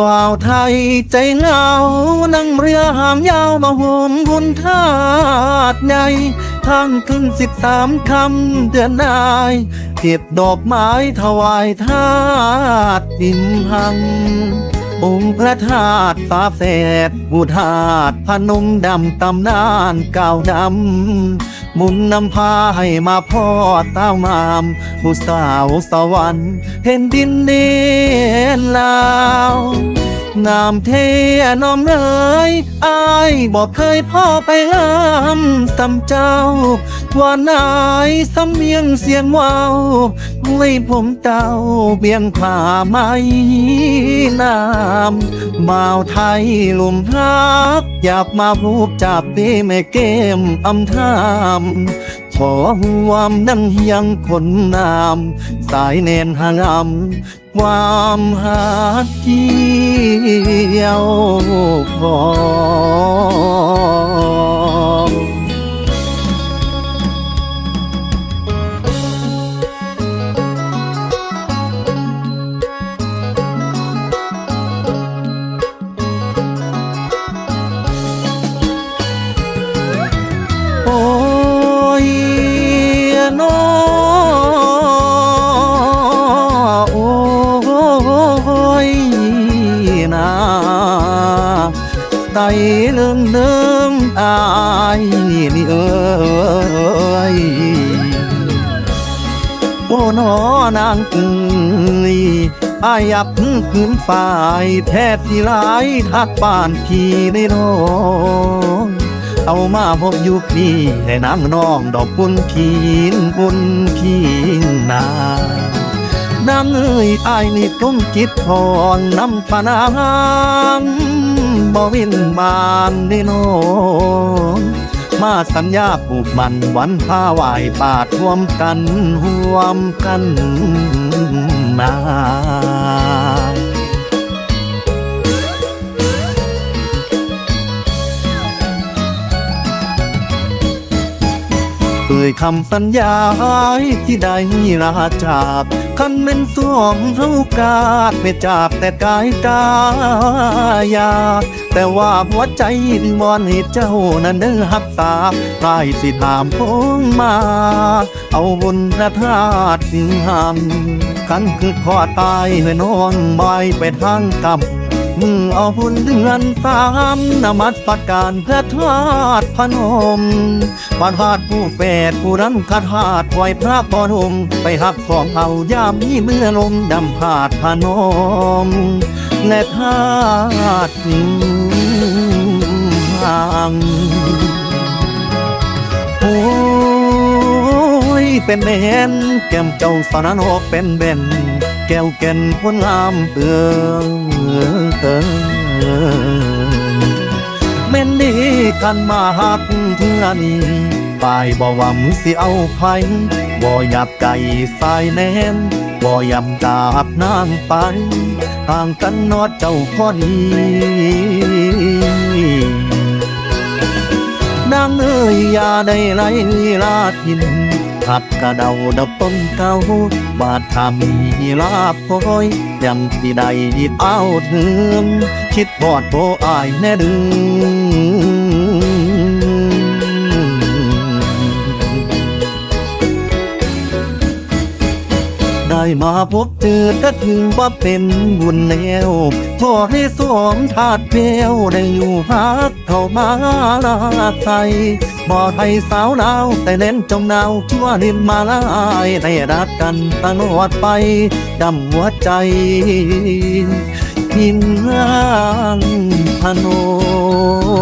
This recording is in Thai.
บ่าวไทยใจเหงา นั่งเรือหางยาวมาห่มบุญทาดใหญ่ทางขึ้นสิบสามคำเดือนนายเก็บดอกไม้ถวายทาดดินพัง องค์พระธาตุฟ้าแฝดบูธาตุพนมดำตำนานเก่าดำ มุนนำพาให้มาพ่อตามามผู้สาวสวรรค์เห็นดินเนนลาว งามเทน้อมเอยอายบอกเคยพ่อไปลำสำเจ้า ว่านายสำเนียงเสียงว้าวไม่ผมเต้าเบียงผ่าไม้น้ำบ่าวไทยลุมรัก อยากมาพูบจับดีแม่เกมอำทาม ขอห่วมนั้นยังคนนาม สายเนนหางำความหาเกี่ยวพอ นอโอ้ยนาไตเรื่องเดิมอายนี่เอ้ยโอ้นอนางเอ้ยอายับพื้นฝ่ายแทบที่หลายทักบ้านพี่ในน้อง เอามาพบอยู่พี่ให้นางน้องดอกปุนพีนปุนพีนนานางเอ้ยอายนี่ก้มจิตทองน้ำปานางบ่วินบานได้น้องมาสัญญาปลูกมันวันผ้าไหวป่าท่วมกันห่วมกันมา ยคำสัญญาที่ได้ลาจาก คันเป็นสวมเท่ากาดไม่จากแต่กายกายา แต่ว่าหัวใจมอนให้เจ้านั้นเนื้อหักษาใครสิถามพงมา เอาบุญพระธาตุสิงหันคันคือขอตายให้น้องบายไปทางกรรม มือเอาบุญเดือนสามนมัสการพระธาตุพนมปานธาตุผู้แปดผู้รันคาธาตุไว้พระพนมไปหักของเผายามนี้เมื่อลมดำผาดพนมและธาตุห่าง เป็นแม่นแก้มเจ้าสนานอกเป็นเบนแก้วแก่นพ้นงามเปืองแม่นดีกันมาหักเพื่อนี้ปายบ่หวำสิเอาไผบ่หยับไก่สายแนนบ่ยำดาบนางไปห่างกันนอดเจ้าพอดีนางเอ้ยอย่าได้ไรลาทิน ผัดกระเดาดับต้นเก่าบาดทำมีลาบพอยยังที่ใดเอาถึงคิดบอดโบอายแน่ดึง มาพบเจอก็ถึงว่าเป็นบุญแล้วขอให้สวมถาดเปลวได้อยู่หักเข้ามาลาใสบ่ให้สาวหนาวแต่เน้นจงนาวชั่วนินมาลายได้รักกันตลอดไปดำหัวใจกินงานพนม